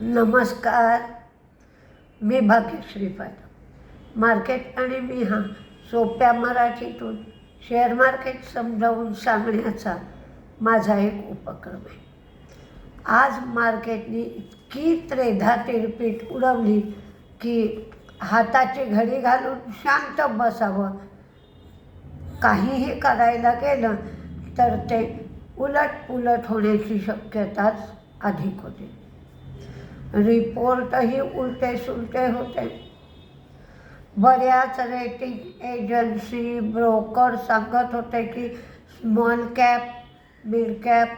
नमस्कार. मी भाग्यश्री पाटील मार्केट आणि मी हा सोप्या मराठीतून शेअर मार्केट समजावून सांगण्याचा माझा एक उपक्रम आहे. आज मार्केटने इतकी त्रेधा तिरपीट उडवली की हाताची घडी घालून शांत बसावं. काहीही करायला गेलं तर ते उलट पुलट होण्याची शक्यताच अधिक होते. रिपोर्टही उलटे सुलटे होते बऱ्याच रेटिंग एजन्सी ब्रोकर सांगत होते की स्मॉल कॅप मिड कॅप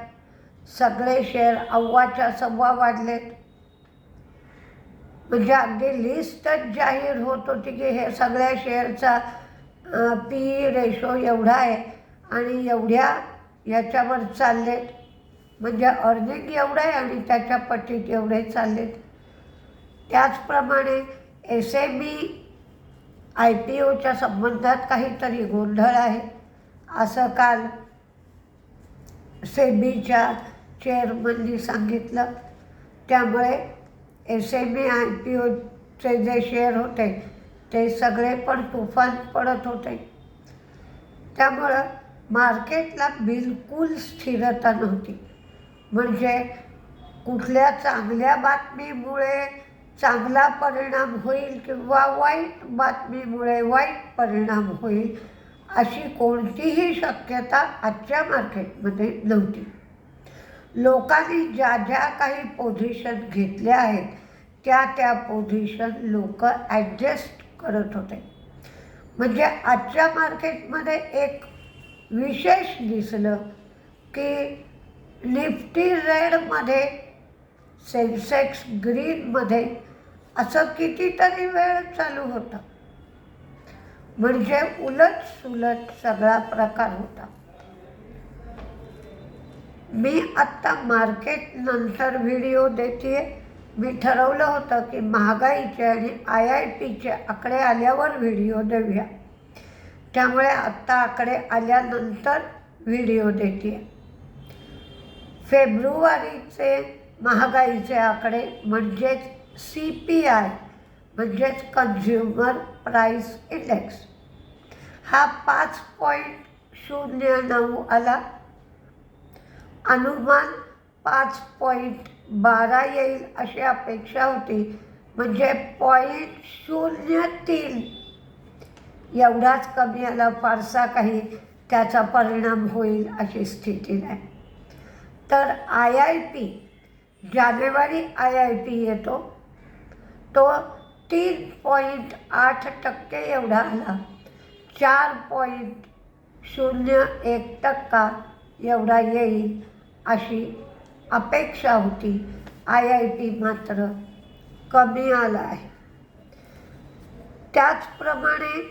सगळे शेअर अव्वाच्या सव्वा वाढलेत. म्हणजे अगदी लिस्टच जाहीर होत होती की हे सगळ्या शेअरचा पी रेशो एवढा आहे आणि एवढ्या याच्यावर चाललेत. म्हणजे अर्निंग एवढं आहे आणि त्याच्या पटीत एवढे चाललेत? त्याचप्रमाणे S M E I P ओच्या संबंधात काहीतरी गोंधळ आहे. असं काल सेबीच्या चेअरमननी सांगितलं. त्यामुळे S M E I P ओचे जे शेअर होते ते सगळे पण तुफान पडत होते. त्यामुळं मार्केटला बिलकुल स्थिरता नव्हती. म्हणजे कुठल्या चांगल्या बातमीमुळे चांगला परिणाम होईल किंवा वाईट बातमीमुळे वाईट परिणाम होईल अशी कोणतीही शक्यता आजच्या मार्केटमध्ये नव्हती. लोकांनी ज्या ज्या काही पोझिशन घेतल्या आहेत त्या त्या पोझिशन लोक ॲडजस्ट करत होते. म्हणजे आजच्या मार्केटमध्ये एक विशेष दिसलं की निफ्टी रेडमध्ये सेन्सेक्स ग्रीनमध्ये असं कितीतरी वेळ चालू होता. म्हणजे उलट सुलट सगळा प्रकार होता. मी आत्ता मार्केट नंतर व्हिडिओ देते मी ठरवलं होतं की महागाईचे आणि आय आय पीचे आकडे आल्यावर व्हिडिओ देऊया. त्यामुळे आत्ता आकडे आल्यानंतर व्हिडिओ देते फेब्रुवारीचे महागाईचे आकडे म्हणजेच सी पी आय म्हणजेच कन्झ्युमर प्राईस इंडेक्स हा पाच पॉईंट शून्य नऊ आला. अनुमान पाच पॉईंट बारा येईल अशी अपेक्षा होती. म्हणजे पॉईंट शून्य तीन. एवढाच कमी आला फारसा काही त्याचा परिणाम होईल अशी स्थिती नाही. तर आय आय पी जानेवारी आय आय पी येतो. तो तीन पॉईंट आठ टक्के एवढा आला. चार पॉईंट शून्य एक टक्का एवढा येईल अशी अपेक्षा होती. आय आय पी मात्र कमी आला आहे. त्याचप्रमाणे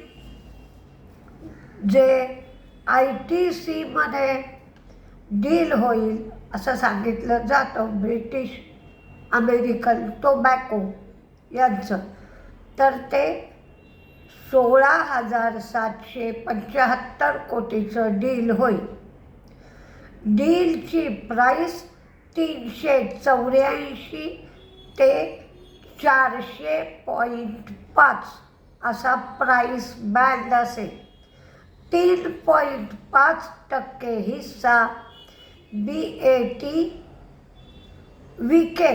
जे आय टी सीमध्ये डील होईल असं सांगितलं जातं. ब्रिटिश अमेरिकन टोबॅको यांचं. तर ते सोळा हजार सातशे पंच्याहत्तर कोटीचं डील होईल. डीलची प्राईस तीनशे चौऱ्याऐंशी ते चारशे पॉईंट पाच असा प्राईस बँड असेल. तीन पॉईंट पाच टक्के हिस्सा बी ए टी विके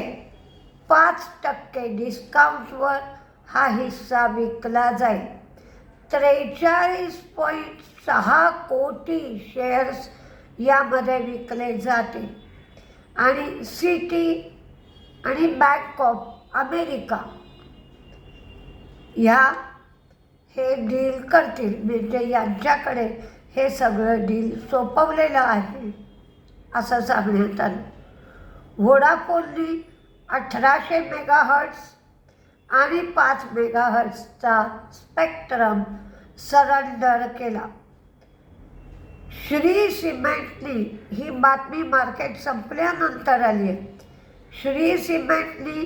पाच टक्के डिस्काउंटवर हा हिस्सा विकला जाईल. त्रेचाळीस पॉईंट सहा कोटी शेअर्स यामध्ये विकले जातील. आणि सिटी आणि बँक ऑफ अमेरिका ह्या हे डील करतील. म्हणजे यांच्याकडे हे सगळं डील सोपवलेलं आहे. असं सांगण्यात आलं. व्होडाफोननी अठराशे मेगाहर्ट्स आणि पाच मेगाहर्ट्सचा स्पेक्ट्रम सरेंडर केला. श्री सिमेंटनी ही बातमी मार्केट संपल्यानंतर आली आहे. Shri सिमेंटनी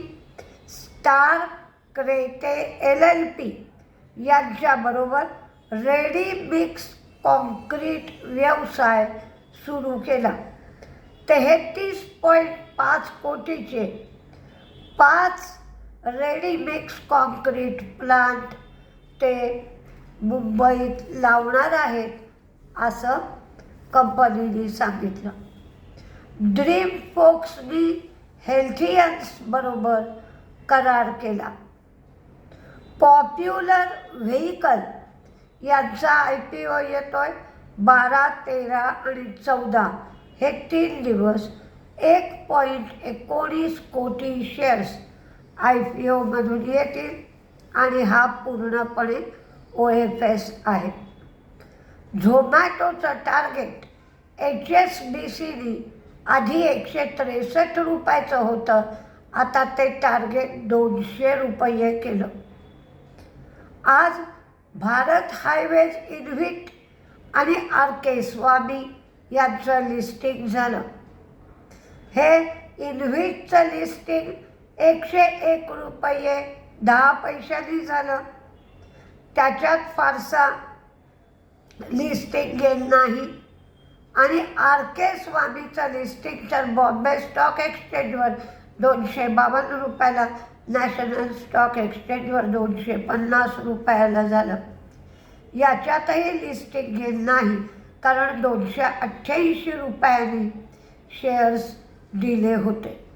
star crete L L P यांच्याबरोबर रेडी मिक्स कॉन्क्रीट व्यवसाय सुरू केला. तेहतीस पॉईंट पाच कोटीचे पाच रेडीमिक्स कॉन्क्रीट प्लांट ते मुंबईत लावणार आहेत असं कंपनीने सांगितलं. ड्रीम फोक्सनी हेल्थियन्सबरोबर करार केला. पॉप्युलर व्हेकल यांचा आय पी ओ येतोय बारा तेरा आणि चौदा. हे तीन दिवस एक पॉईंट एकोणीस कोटी शेअर्स आय पी ओमधून येतील आणि हा पूर्णपणे ओ एफ एस आहे. झोमॅटोचं टार्गेट एच एस बी सीनी आधी एकशे त्रेसष्ट रुपयाचं होतं. आता ते टार्गेट दोनशे रुपये केलं. आज भारत हायवेज इन्व्हिट आणि आर के स्वामी यांचं लिस्टिंग झालं. हे इन्व्हिटचं लिस्टिंग एकशे एक रुपये दहा पैशांनी झालं. त्याच्यात फारसा लिस्टिंग गेल नाही. आणि आर के स्वामीचं लिस्टिंग तर बॉम्बे स्टॉक एक्सचेंजवर दोनशे बावन्न रुपयाला नॅशनल स्टॉक एक्सचेंजवर दोनशे पन्नास रुपयाला झालं. याच्यातही लिस्टिंग गेन नाही. कारण दोनशे अठ्ठ्याऐंशी रुपयांनी शेअर्स दिले होते.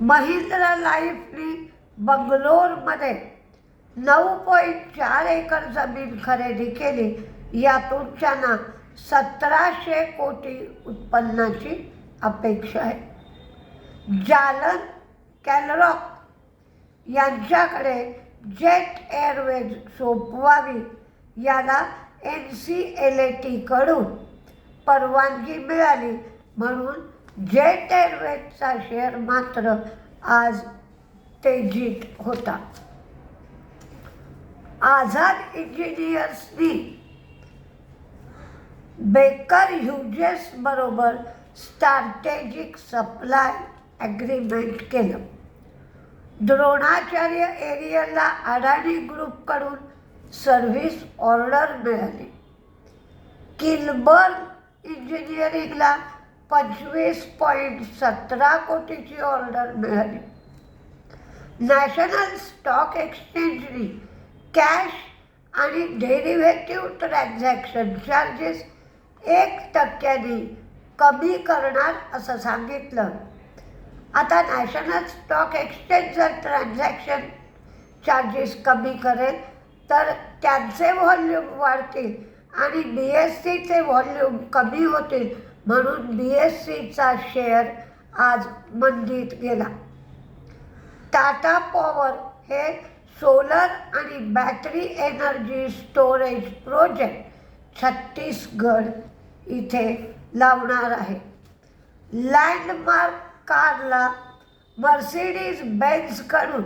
महिंद्रा लाईफने बंगलोरमध्ये नऊ पॉईंट चार एकर जमीन खरेदी केली. यातून त्यांना सतराशे कोटी उत्पन्नाची अपेक्षा आहे. जालन कॅलरॉक यांच्याकडे जेट एअरवेज सोपवावी याला एन सी एल ए टीकडून परवानगी मिळाली. म्हणून जेट एअरवेजचा शेअर मात्र आज तेजीत होता. आझाद इंजिनियर्सनी बेकर ह्युजेस बरोबर स्ट्रॅटेजिक सप्लाय ॲग्रीमेंट केलं. द्रोणाचार्य एरियलला अडाणी ग्रुपकडून सर्व्हिस ऑर्डर मिळाली. किलबर्न इंजिनिअरिंगला पंचवीस पॉईंट सतरा कोटीची ऑर्डर मिळाली. नॅशनल स्टॉक एक्सचेंजनी कॅश आणि डेरिव्हेटिव्ह ट्रान्झॅक्शन चार्जेस एक टक्क्यांनी कमी करणार असं सांगितलं. आता नॅशनल स्टॉक एक्सचेंज जर ट्रान्झॅक्शन चार्जेस कमी करेल तर त्यांचे व्हॉल्यूम वाढतील आणि बी एस सीचे व्हॉल्यूम कमी होतील म्हणून बी एस सीचा शेअर आज मंदीत गेला. टाटा पॉवर हे सोलर आणि battery energy storage project Chhattisgarh इथे लावणार आहे. लँडमार्क कारला मर्सिडीज बेन्झकडून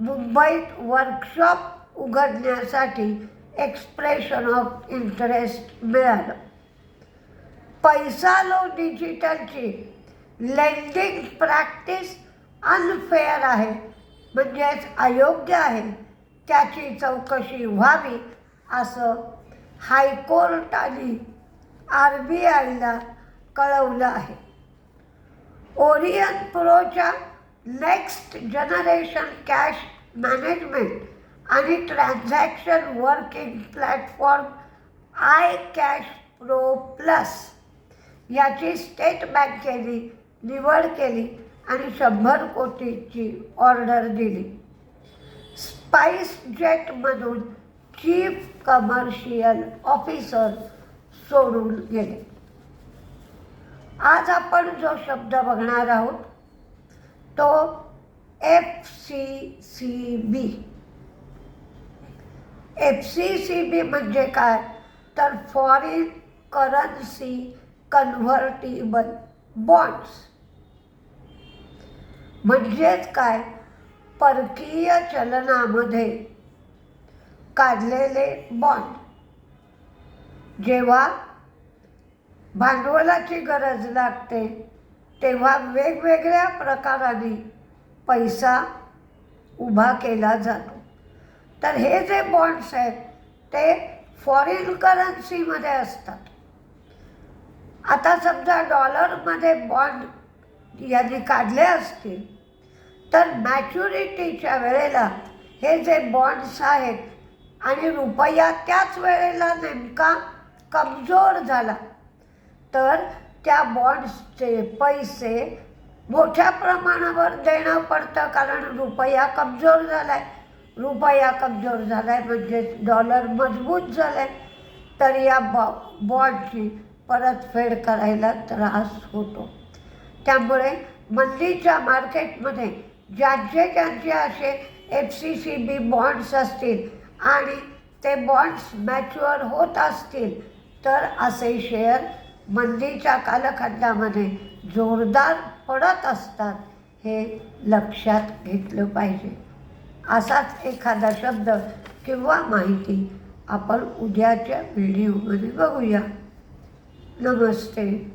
मुंबईत वर्कशॉप उघडण्यासाठी एक्सप्रेशन ऑफ इंटरेस्ट मिळालं. पैसा लो डिजिटलची लेंडिंग प्रॅक्टिस अनफेअर आहे. म्हणजेच अयोग्य आहे. त्याची चौकशी व्हावी असं हायकोर्टाने आर बी आयला कळवलं आहे. ओरियन प्रोच्या नेक्स्ट जनरेशन कॅश मॅनेजमेंट आणि transaction working platform I cash pro plus याची स्टेट बँकेने निवड केली आणि शंभर कोटीची ऑर्डर दिली. स्पाइस जेटमधून चीफ कमर्शियल ऑफिसर सोडून गेले. आज आपण जो शब्द बघणार आहोत तो F C C B F C C B म्हणजे काय? तर फॉरेन करन्सी कन्व्हर्टिबल बॉन्ड्स. म्हणजेच काय? परकीय चलनामध्ये काढलेले बॉन्ड. जेव्हा भांडवलाची गरज लागते तेव्हा वेगवेगळ्या प्रकाराने पैसा उभा केला जातो. तर हे जे बॉन्ड्स आहेत ते फॉरेन करन्सीमध्ये असतात. आता समजा डॉलरमध्ये बॉन्ड यांनी काढले असतील तर मॅच्युरिटीच्या वेळेला हे जे बॉन्ड्स आहेत आणि रुपया त्याच वेळेला नेमका कमजोर झाला तर त्या बॉन्ड्सचे पैसे मोठ्या प्रमाणावर देणं पडतं कारण रुपया कमजोर झाला आहे रुपया कमजोर झाला आहे म्हणजे डॉलर मजबूत झाला आहे तर या बॉ बॉन्डची परतफेड करायला त्रास होतो. त्यामुळे मंदीच्या मार्केटमध्ये ज्यांचे ज्यांचे असे F C C B bonds असतील आणि ते बॉन्ड्स मॅच्युअर होत असतील तर असे शेअर मंदीच्या कालखंडामध्ये जोरदार पडत असतात हे लक्षात घेतलं पाहिजे. असाच एखादा शब्द किंवा माहिती आपण उद्याच्या व्हिडिओमध्ये बघूया. नमस्ते.